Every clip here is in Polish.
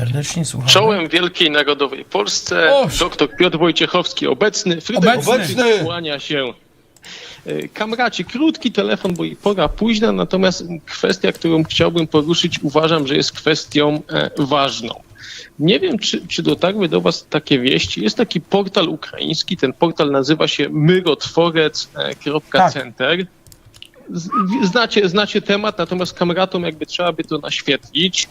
Serdecznie słuchamy. Czołem Wielkiej Narodowej Polsce O! dr Piotr Wojciechowski obecny, Fryderyk Obecny. kłania się. E, Kamraci, krótki telefon, bo i pora późna, natomiast kwestia, którą chciałbym poruszyć, uważam, że jest kwestią e, ważną. Nie wiem, czy, czy dotarły do Was takie wieści. Jest taki portal ukraiński, ten portal nazywa się myrotworzec.center. Z- Znacie, znacie temat, natomiast kamratom jakby trzeba by to naświetlić.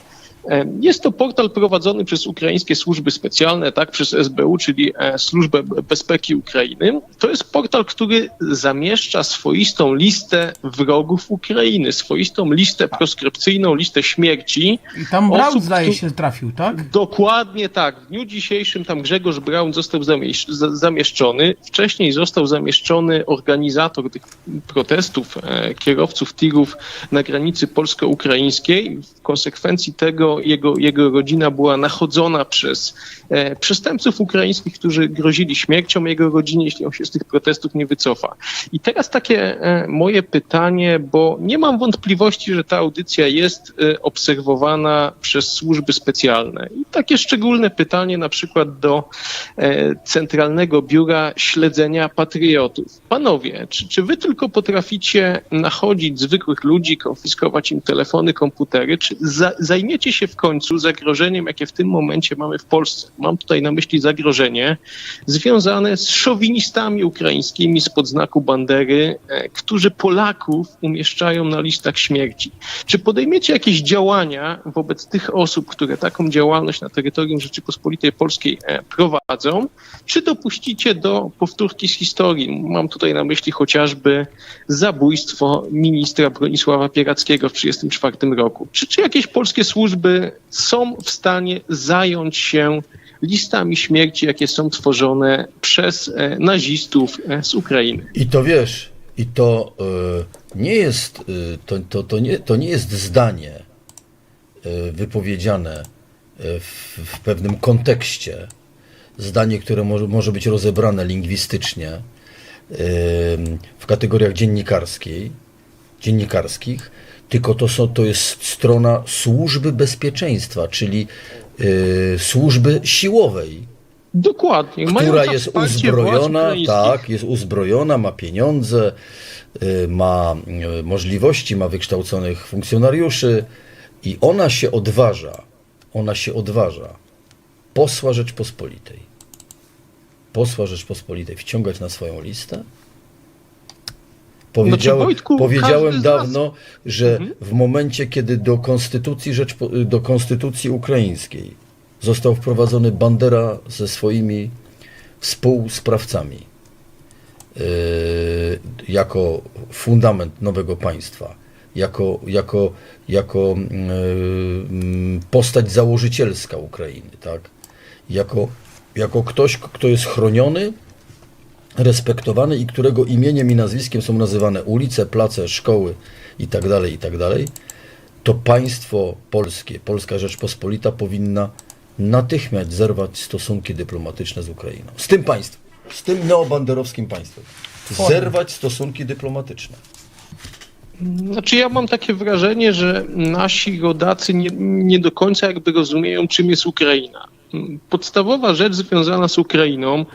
E, Jest to portal prowadzony przez ukraińskie służby specjalne, tak, przez SBU, czyli e, Służbę Bezpieki Ukrainy. To jest portal, który zamieszcza swoistą listę wrogów Ukrainy, swoistą listę proskrypcyjną, listę śmierci. I tam Braun osób, zdaje się trafił, tak? Dokładnie tak. W dniu dzisiejszym tam Grzegorz Braun został zamiesz- za- zamieszczony. Wcześniej został zamieszczony organizator tych protestów e, kierowców tirów na granicy polsko-ukraińskiej. W konsekwencji tego jego, jego rodzina była nachodzona przez e, przestępców ukraińskich, którzy grozili śmiercią jego rodzinie, jeśli on się z tych protestów nie wycofa. I teraz takie e, moje pytanie, bo nie mam wątpliwości, że ta audycja jest e, obserwowana przez służby specjalne. I takie szczególne pytanie na przykład do e, Centralnego Biura Śledzenia Patriotów. Panowie, czy, czy wy tylko potraficie nachodzić zwykłych ludzi, konfiskować im telefony, komputery, czy za, zajmiecie się w końcu zagrożeniem, jakie w tym momencie mamy w Polsce? Mam tutaj na myśli zagrożenie związane z szowinistami ukraińskimi spod znaku Bandery, e, którzy Polaków umieszczają na listach śmierci. Czy podejmiecie jakieś działania wobec tych osób, które taką działalność na terytorium Rzeczypospolitej Polskiej e, prowadzą, czy dopuścicie do powtórki z historii? Mam tutaj na myśli chociażby zabójstwo ministra Bronisława Pierackiego w 1934 roku. Czy, czy jakieś polskie służby są w stanie zająć się listami śmierci, jakie są tworzone przez e, nazistów e, z Ukrainy? I to wiesz, i to e, nie jest, to, to, to, nie, to nie jest zdanie wypowiedziane w, w pewnym kontekście, zdanie, które może, może być rozebrane lingwistycznie w kategoriach dziennikarskiej, dziennikarskich, tylko to, są, to jest strona służby bezpieczeństwa, czyli e, służby siłowej. Dokładnie. która jest uzbrojona, tak, jest uzbrojona, ma pieniądze, y, ma y, możliwości, ma wykształconych funkcjonariuszy i ona się odważa, ona się odważa. Posła Rzeczpospolitej, posła Rzeczpospolitej. Wciągać na swoją listę? Powiedziałem, Wojtku, powiedziałem z nas- dawno, że w momencie, kiedy do konstytucji, Rzeczpo- do konstytucji ukraińskiej został wprowadzony Bandera ze swoimi współsprawcami yy, jako fundament nowego państwa, jako, jako, jako yy, postać założycielska Ukrainy, tak? jako, jako ktoś, kto jest chroniony, respektowany i którego imieniem i nazwiskiem są nazywane ulice, place, szkoły itd., itd., to państwo polskie, Polska Rzeczpospolita powinna natychmiast zerwać stosunki dyplomatyczne z Ukrainą. Z tym państwem, z tym neobanderowskim państwem. Zerwać stosunki dyplomatyczne. Znaczy ja mam takie wrażenie, że nasi rodacy nie, nie do końca jakby rozumieją, czym jest Ukraina. Podstawowa rzecz związana z Ukrainą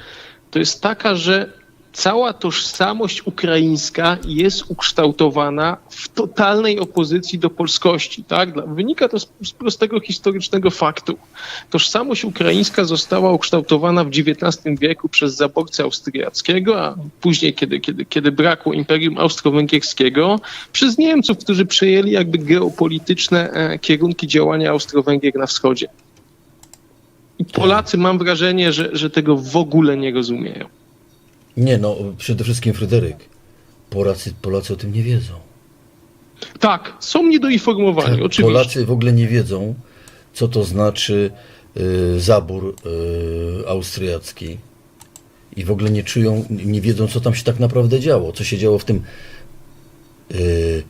to jest taka, że cała tożsamość ukraińska jest ukształtowana w totalnej opozycji do polskości. Tak? Wynika to z, z prostego historycznego faktu. Tożsamość ukraińska została ukształtowana w XIX wieku przez zaborcę austriackiego, a później, kiedy, kiedy, kiedy brakło Imperium Austro-Węgierskiego, przez Niemców, którzy przejęli jakby geopolityczne e, kierunki działania Austro-Węgier na wschodzie. I Polacy, mam wrażenie, że, że tego w ogóle nie rozumieją. Nie no, przede wszystkim Fryderyk. Polacy, Polacy o tym nie wiedzą. Tak, są niedoinformowani, oczywiście. Polacy w ogóle nie wiedzą, co to znaczy y, zabór y, austriacki. I w ogóle nie czują, nie wiedzą, co tam się tak naprawdę działo. Co się działo w tym y,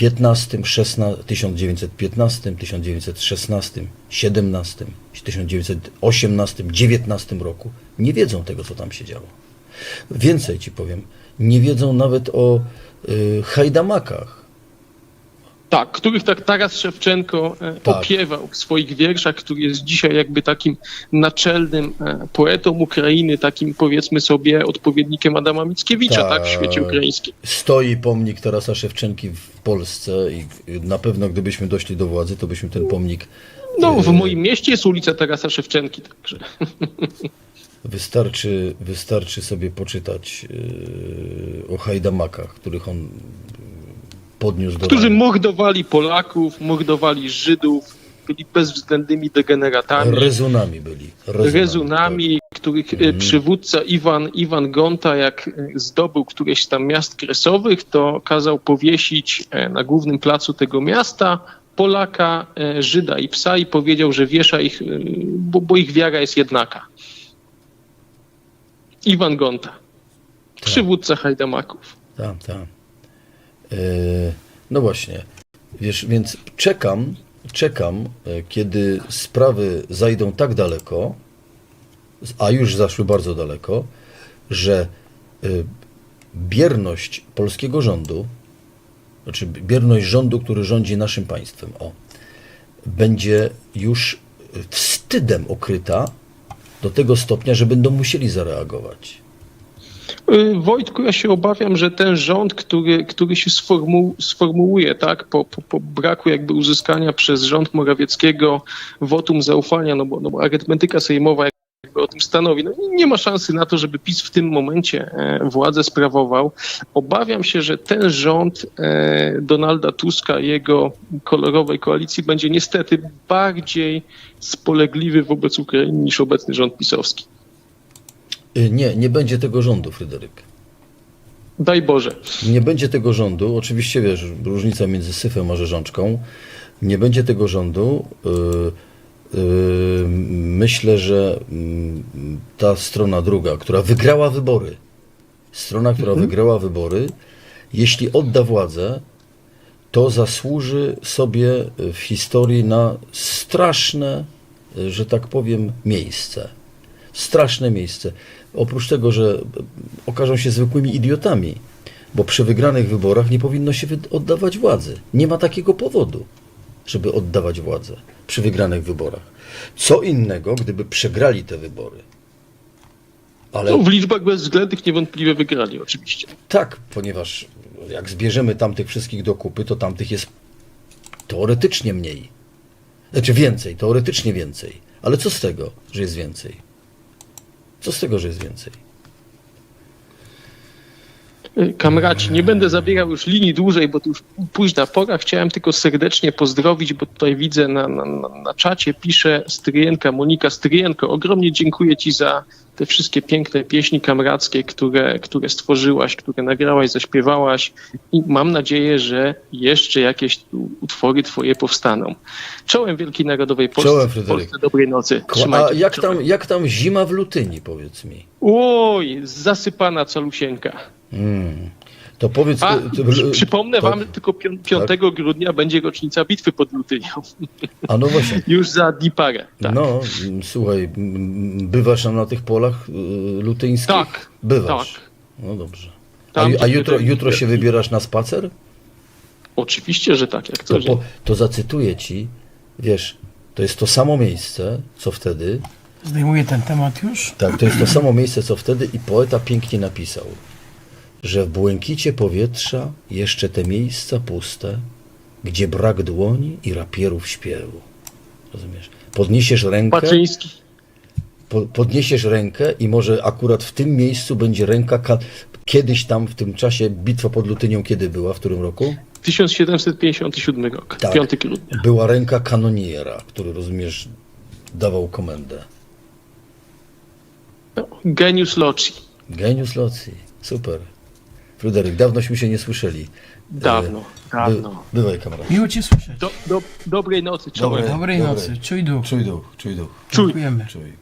15, 16, 1915, 1916, 17, 1918, 19 roku. Nie wiedzą tego, co tam się działo. Więcej ci powiem, nie wiedzą nawet o y, hajdamakach, Tak, których tak Taras Szewczenko e, Tak. opiewał w swoich wierszach, który jest dzisiaj jakby takim naczelnym e, poetą Ukrainy, takim powiedzmy sobie odpowiednikiem Adama Mickiewicza, tak, w świecie Tak. ukraińskim. Stoi pomnik Tarasa Szewczenki w Polsce i na pewno gdybyśmy doszli do władzy, to byśmy ten pomnik No, w e, moim mieście jest ulica Tarasa Szewczenki, także. Wystarczy, wystarczy sobie poczytać o hajdamakach, których on podniósł do Którzy mordowali Polaków, mordowali Żydów, byli bezwzględnymi degeneratami. Rezunami byli. Rezunami. rezunami, których e, przywódca Iwan, Iwan Gonta, jak e, zdobył któreś tam miast kresowych, to kazał powiesić e, na głównym placu tego miasta Polaka, Żyda i psa i powiedział, że wiesza ich, bo, bo ich wiara jest jednaka. Iwan Gonta, przywódca hajdamaków. Tak, tak. Yy, no właśnie. Wiesz, więc czekam, czekam, e, kiedy sprawy zajdą tak daleko, a już zaszły bardzo daleko, że y, bierność polskiego rządu, znaczy bierność rządu, który rządzi naszym państwem, o, będzie już wstydem okryta do tego stopnia, że będą musieli zareagować. Y, Wojtku, ja się obawiam, że ten rząd, który, który się sformu, sformułuje tak, po, po, po braku jakby uzyskania przez rząd Morawieckiego wotum zaufania, no bo, no bo arytmetyka sejmowa jakby o tym stanowi, no nie ma szansy na to, żeby PiS w tym momencie e, władzę sprawował. Obawiam się, że ten rząd e, Donalda Tuska, jego kolorowej koalicji będzie niestety bardziej spolegliwy wobec Ukrainy niż obecny rząd pisowski. Y, Nie, nie będzie tego rządu, Fryderyk. Daj Boże. Nie będzie tego rządu, oczywiście wiesz, różnica między syfem a rzeżączką. Nie będzie tego rządu. Yy, yy, myślę, że mm, ta strona druga, która wygrała wybory, strona, która wygrała wybory, jeśli odda władzę, to zasłuży sobie w historii na straszne, y, że tak powiem, miejsce. Straszne miejsce. Oprócz tego, że okażą się zwykłymi idiotami, bo przy wygranych wyborach nie powinno się oddawać władzy. Nie ma takiego powodu, żeby oddawać władzę przy wygranych wyborach. Co innego, gdyby przegrali te wybory. Ale No, w liczbach bezwzględnych niewątpliwie wygrali, oczywiście. tak, ponieważ jak zbierzemy tamtych wszystkich do kupy, to tamtych jest teoretycznie mniej. Znaczy więcej, teoretycznie więcej. Ale co z tego, że jest więcej? Co z tego, że jest więcej? Kamraci, nie będę zabierał już linii dłużej, bo to już późna pora. Chciałem tylko serdecznie pozdrowić, bo tutaj widzę na, na, na czacie, pisze Stryjenka, Monika Stryjenko. Ogromnie dziękuję Ci za te wszystkie piękne pieśni kamrackie, które, które stworzyłaś, które nagrałaś, zaśpiewałaś i mam nadzieję, że jeszcze jakieś utwory Twoje powstaną. Czołem Wielkiej Narodowej Polsce, Czołem. Polsce dobrej nocy. A Trzymajcie się. jak Czołem. tam, jak tam zima w Lutyni, powiedz mi? Oj, zasypana calusieńka. Mm. To powiedz... A, to- to- przy- przypomnę tak. wam, tylko pią- 5 grudnia będzie rocznica bitwy pod Lutynią. A no właśnie. Już za Diparę. Tak. No, słuchaj, bywasz tam na tych polach y, lutyńskich? Tak, Bywasz. tak. No dobrze. A, Tam, a gdzie jutro, jutro się wybierasz na spacer? Oczywiście, że tak, jak To, po, to zacytuję ci, wiesz, to jest to samo miejsce, co wtedy, Zdejmuję ten temat już. tak, to jest to samo miejsce, co wtedy i poeta pięknie napisał, że w błękicie powietrza jeszcze te miejsca puste, gdzie brak dłoni i rapierów śpiewu. Rozumiesz? Podniesiesz rękę, Baczyński. po, podniesiesz rękę i może akurat w tym miejscu będzie ręka, ka- kiedyś tam w tym czasie bitwa pod Lutynią kiedy była, w którym roku? 1757 rok, Tak. 5 grudnia. Była ręka kanoniera, który, rozumiesz, dawał komendę. No, genius loci. Genius loci. Super. Fryderyk, dawnośmy się nie słyszeli. Dawno, By, dawno. bywaj, kamerad. Miło Cię słyszeć. Do, do, dobrej nocy, czołem. Dobre. Dobrej Dobry. nocy. Czuj duch. Czuj duch, czuj duch. Czuj. Dziękujemy. Czuj.